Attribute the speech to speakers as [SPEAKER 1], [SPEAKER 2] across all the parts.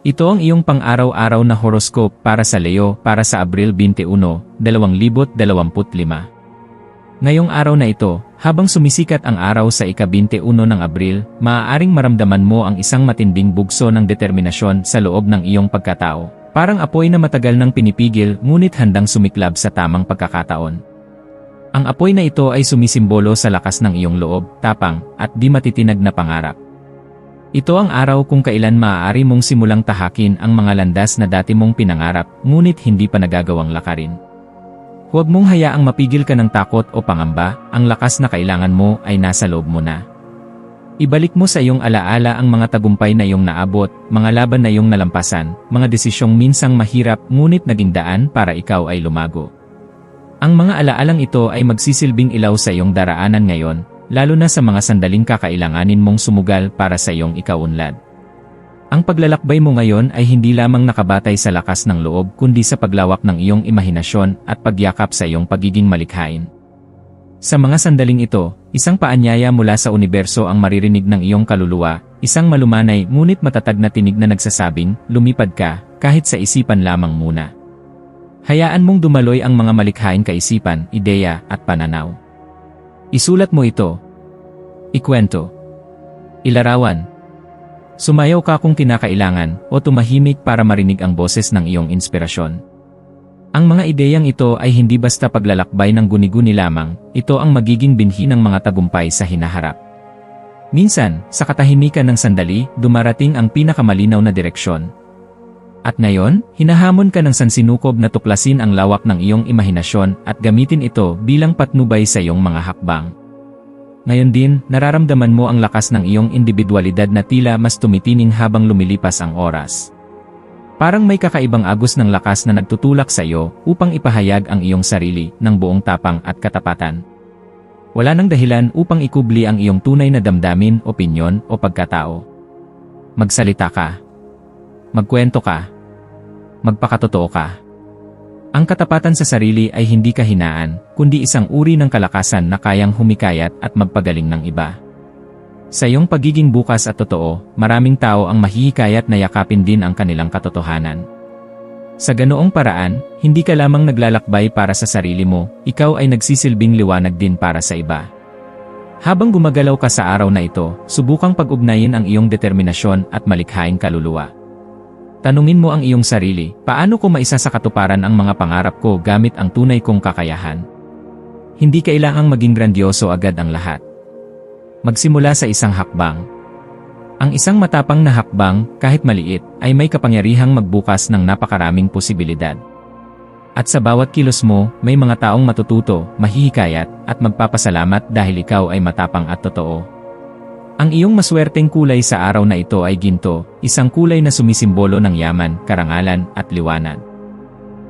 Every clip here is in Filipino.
[SPEAKER 1] Ito ang iyong pang-araw-araw na horoscope para sa Leo para sa Abril 21, 2025. Ngayong araw na ito, habang sumisikat ang araw sa ika-21 ng Abril, maaaring maramdaman mo ang isang matinding bugso ng determinasyon sa loob ng iyong pagkatao. Parang apoy na matagal nang pinipigil ngunit handang sumiklab sa tamang pagkakataon. Ang apoy na ito ay sumisimbolo sa lakas ng iyong loob, tapang, at di matitinag na pangarap. Ito ang araw kung kailan maaari mong simulang tahakin ang mga landas na dati mong pinangarap, ngunit hindi pa nagagawang lakarin. Huwag mong hayaang mapigil ka ng takot o pangamba, ang lakas na kailangan mo ay nasa loob mo na. Ibalik mo sa iyong alaala ang mga tagumpay na iyong naabot, mga laban na iyong nalampasan, mga desisyong minsang mahirap ngunit naging daan para ikaw ay lumago. Ang mga alaalang ito ay magsisilbing ilaw sa iyong daraanan ngayon, lalo na sa mga sandaling kakailanganin mong sumugal para sa iyong ikaunlad. Ang paglalakbay mo ngayon ay hindi lamang nakabatay sa lakas ng loob kundi sa paglawak ng iyong imahinasyon at pagyakap sa iyong pagiging malikhain. Sa mga sandaling ito, isang paanyaya mula sa universo ang maririnig ng iyong kaluluwa, isang malumanay ngunit matatag na tinig na nagsasabing, lumipad ka, kahit sa isipan lamang muna. Hayaan mong dumaloy ang mga malikhaing kaisipan, ideya, at pananaw. Isulat mo ito. Ikwento. Ilarawan. Sumayaw ka kung kinakailangan o tumahimik para marinig ang boses ng iyong inspirasyon. Ang mga ideyang ito ay hindi basta paglalakbay ng guni-guni lamang, ito ang magiging binhi ng mga tagumpay sa hinaharap. Minsan, sa katahimikan ng sandali, dumarating ang pinakamalinaw na direksyon. At ngayon, hinahamon ka ng sansinukob na tuklasin ang lawak ng iyong imahinasyon at gamitin ito bilang patnubay sa iyong mga hakbang. Ngayon din, nararamdaman mo ang lakas ng iyong individualidad na tila mas tumitining habang lumilipas ang oras. Parang may kakaibang agos ng lakas na nagtutulak sa iyo upang ipahayag ang iyong sarili ng buong tapang at katapatan. Wala nang dahilan upang ikubli ang iyong tunay na damdamin, opinyon o pagkatao. Magsalita ka. Magkwento ka. Magpakatotoo ka. Ang katapatan sa sarili ay hindi kahinaan, kundi isang uri ng kalakasan na kayang humikayat at magpagaling ng iba. Sa iyong pagiging bukas at totoo, maraming tao ang mahihikayat na yakapin din ang kanilang katotohanan. Sa ganoong paraan, hindi ka lamang naglalakbay para sa sarili mo, ikaw ay nagsisilbing liwanag din para sa iba. Habang gumagalaw ka sa araw na ito, subukang pag-ugnayin ang iyong determinasyon at malikhaing kaluluwa. Tanungin mo ang iyong sarili, paano ko maisa sa katuparan ang mga pangarap ko gamit ang tunay kong kakayahan? Hindi kailangang maging grandioso agad ang lahat. Magsimula sa isang hakbang. Ang isang matapang na hakbang, kahit maliit, ay may kapangyarihang magbukas ng napakaraming posibilidad. At sa bawat kilos mo, may mga taong matututo, mahihikayat, at magpapasalamat dahil ikaw ay matapang at totoo. Ang iyong maswerteng kulay sa araw na ito ay ginto, isang kulay na sumisimbolo ng yaman, karangalan, at liwanag.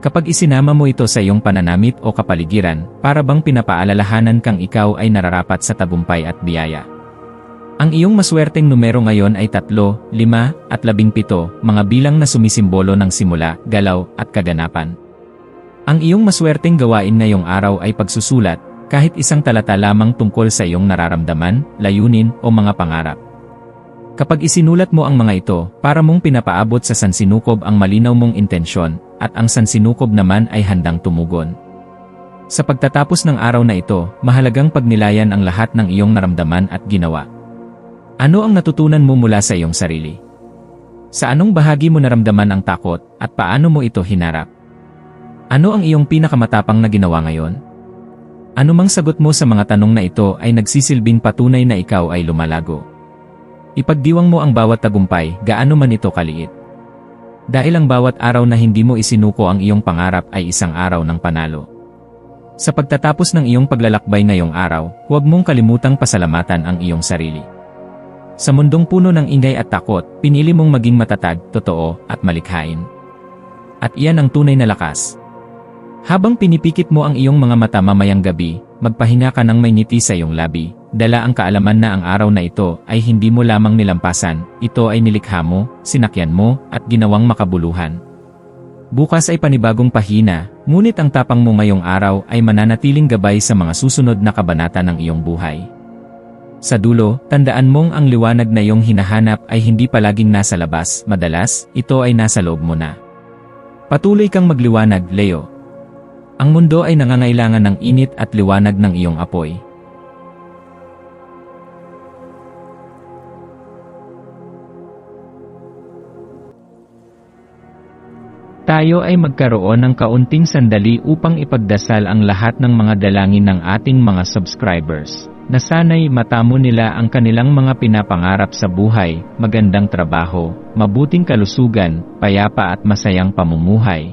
[SPEAKER 1] Kapag isinama mo ito sa iyong pananamit o kapaligiran, para bang pinapaalalahanan kang ikaw ay nararapat sa tagumpay at biyaya. Ang iyong maswerteng numero ngayon ay 3, 5, at 17, mga bilang na sumisimbolo ng simula, galaw, at kaganapan. Ang iyong maswerteng gawain ngayong araw ay pagsusulat, kahit isang talata lamang tungkol sa iyong nararamdaman, layunin, o mga pangarap. Kapag isinulat mo ang mga ito, para mong pinapaabot sa sansinukob ang malinaw mong intensyon, at ang sansinukob naman ay handang tumugon. Sa pagtatapos ng araw na ito, mahalagang pagnilayan ang lahat ng iyong naramdaman at ginawa. Ano ang natutunan mo mula sa iyong sarili? Sa anong bahagi mo naramdaman ang takot, at paano mo ito hinarap? Ano ang iyong pinakamatapang na ginawa ngayon? Anumang sagot mo sa mga tanong na ito ay nagsisilbing patunay na ikaw ay lumalago. Ipagdiwang mo ang bawat tagumpay, gaano man ito kaliit. Dahil ang bawat araw na hindi mo isinuko ang iyong pangarap ay isang araw ng panalo. Sa pagtatapos ng iyong paglalakbay ngayong araw, huwag mong kalimutang pasalamatan ang iyong sarili. Sa mundong puno ng ingay at takot, pinili mong maging matatag, totoo, at malikhain. At iyan ang tunay na lakas. Habang pinipikit mo ang iyong mga mata mamayang gabi, magpahinga ka ng may ngiti sa iyong labi. Dala ang kaalaman na ang araw na ito ay hindi mo lamang nilampasan, ito ay nilikha mo, sinakyan mo, at ginawang makabuluhan. Bukas ay panibagong pahina, ngunit ang tapang mo ngayong araw ay mananatiling gabay sa mga susunod na kabanata ng iyong buhay. Sa dulo, tandaan mong ang liwanag na iyong hinahanap ay hindi palaging nasa labas, madalas, ito ay nasa loob mo na. Patuloy kang magliwanag, Leo. Ang mundo ay nangangailangan ng init at liwanag ng iyong apoy. Tayo ay magkaroon ng kaunting sandali upang ipagdasal ang lahat ng mga dalangin ng ating mga subscribers, na sana'y matamo nila ang kanilang mga pinapangarap sa buhay, magandang trabaho, mabuting kalusugan, payapa at masayang pamumuhay,